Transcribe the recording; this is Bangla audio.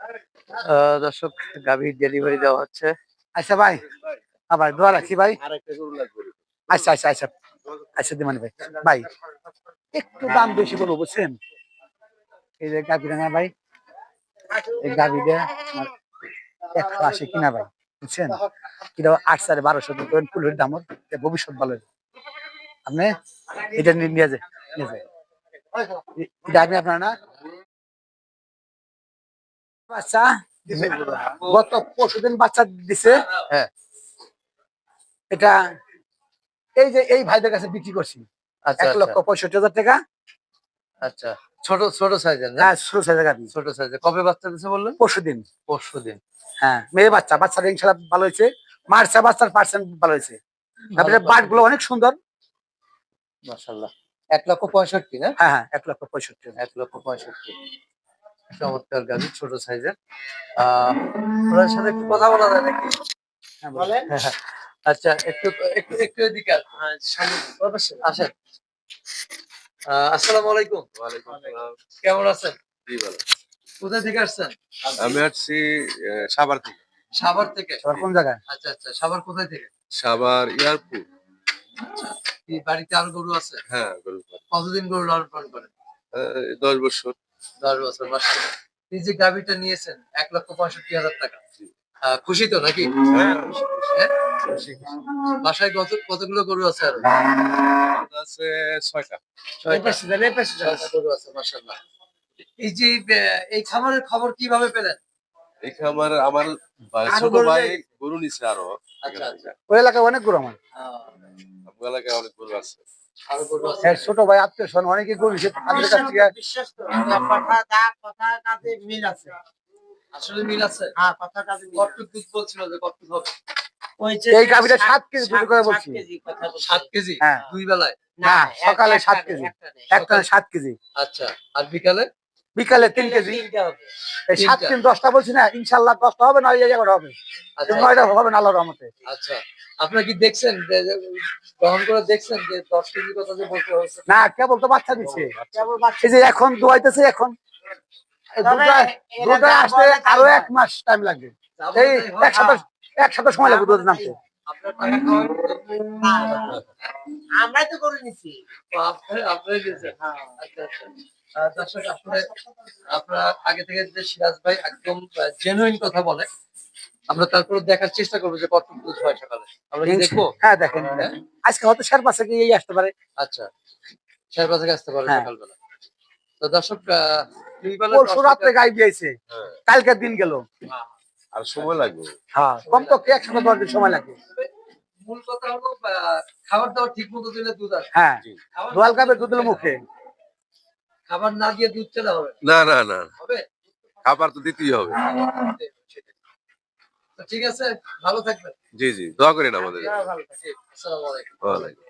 আহ, দর্শক গাভীর ডেলিভারি দেওয়া হচ্ছে। আচ্ছা ভাই। হ্যাঁ ভাই দোয়া রাখছি ভাই। আরেকটা আচ্ছা আচ্ছা আচ্ছা। আচ্ছা দিমানি ভাই। ভাই একটু দাম বেশি বলব বুঝছেন? এই যে গাভি রাঙা ভাই? এই গাভিটা আমার একশো আশি কিনা ভাই বুঝছেন? কিনা আট সাড়ে বারোশো করেন ফুলের দাম ভবিষ্যৎ ভালো। আপনি এটা নিয়ে নিয়ে যায় নিয়ে যায় এটা আমি আপনার না বাচ্চা গত পরশু দিন বাচ্চা দিছে। হ্যাঁ। এটা এই যে এই ভাইদের কাছে বিক্রি করছি। আচ্ছা এক আচ্ছা, লক্ষ পঁয়ষট্টি হাজার টাকা। আচ্ছা ছোট ছোট সাইজের না? হ্যাঁ ষোলো হাজার গাভি। ছোট সাইজের কবে বাচ্চা দিছে বললেন? পরশু দিন পরশু দিন হ্যাঁ মেয়ে বাচ্চা বাচ্চাটা ইনশাল্লাহ ভালো হয়েছে। মার্চা বাচ্চার পার্সেন্ট ভালো হয়েছে। তারপরে বাটগুলো অনেক সুন্দর। মাশাল্লাহ এক লক্ষ পঁয়ষট্টি না? হ্যাঁ হ্যাঁ এক লক্ষ পঁয়ষট্টি। এক লক্ষ পঁয়ষট্টি। চমৎকার গাভী ছোট সাইজের। আহ ওনার সাথে একটু কথা বলা যায় নাকি? হ্যাঁ, বলেন। আচ্ছা একটু একটু একটু এদিকে আসুন। হ্যাঁ, আসসালামু আলাইকুম। কেমন আছেন? কোথা থেকে আসছেন? আমি আসছি আহ, সাভার থেকে। সাভার থেকে? কোন জায়গায়? আচ্ছা আচ্ছা সাভার কোথায় থেকে? সাভার এয়ারপোর্ট কি বাড়িতে আর গরু আছে? হ্যাঁ গরু কতদিন গরু লালন পালন করেন? দশ বছর। দশ বছর মাসাল্লাহ এই যে গাভিটা নিয়েছেন এক লক্ষ পঁয়ষট্টি হাজার টাকা। খুশি তো নাকি? হ্যাঁ হ্যাঁ? বাসায় কত কতগুলো গরু আছে আর? আছে ছয়টা। ছয়টা। ছয়টা গরু আছে মাসাল্লাহ এই যে এই খামারের খবর কীভাবে পেলেন? এই খামার আমার ছোট ভাই গরু নিছে আরও। আচ্ছা আচ্ছা। ওই এলাকায় অনেক গরু আমার। এলাকায় অনেক গরু আছে। হ্যাঁ ছোট ভাই আত্মীয় স্বজন অনেকে করেছে তাদের কাছ থেকে বিশ্বাস কথা কথা কাজে মিল আছে। আসলে মিল আছে? হ্যাঁ কথা কাজে মিল কত দুধ বলছিল যে কত হবে? এই গাভীটা সাত কেজি দুধ করে সাত বলছি। কেজি সাত কেজি? হ্যাঁ। দুই বেলায়? না, সকালে সাত কেজি। একটা সাত কেজি। আচ্ছা আর বিকালে? বিকালে তিন কেজি। এই সাত। তিন দশটা বলছি না ইনশাল্লাহ দশটা হবে না এগারোটা হবে। আচ্ছা। নয়টা হবে না আল্লাহর রহমতে। আচ্ছা। আপনারা কি দেখছেন গ্রহণ করে দেখছেন যে দশ কেজি কথা যে বলতে না কেবল তো বাচ্চা দিচ্ছে। এই যে এখন দোয়াইতেছে এখন। আসতে আরও এক মাস টাইম লাগবে এই হয়। এক সপ্তাহ এক সপ্তাহ সময় লাগবে দুধ নামতে। আমরাই তো করে নিছি। হ্যাঁ। আচ্ছা আচ্ছা। দর্শক আসলে আপনারা আগে থেকে যে সিরাজ ভাই একদম জেনুইন কথা বলে আমরা তারপরে দেখার চেষ্টা করব যে কত দুধ হয় সকালে আমরা দেখব? হ্যাঁ দেখেন। দেখেন। আজকে হয়তো পাশে গিয়ে এই আসতে পারে। আচ্ছা। শেয়ার বাজারে আসতে পারে হ্যাঁ। সকালবেলা। তো দর্শক পরশু রাত্রে গাই দিয়েছে। হ্যাঁ। কালকের দিন গেল। আর সময় লাগবে। হ্যাঁ কম তো এক সপ্তাহ দশ দিন সময় লাগবে। মূল কথা হলো খাবার দাবার ঠিক মতো দিলে দুধ আসে হ্যাঁ দোয়াল কাপে দুধ দিল মুখে। খাবার না দিয়ে দুধ চলে হবে। না না না হবে? খাবার তো দিতেই হবে। ঠিক আছে ভালো থাকবেন। জি জি দোয়া করেন আমাদের। আসসালামু আলাইকুম। ওয়ালাইকুম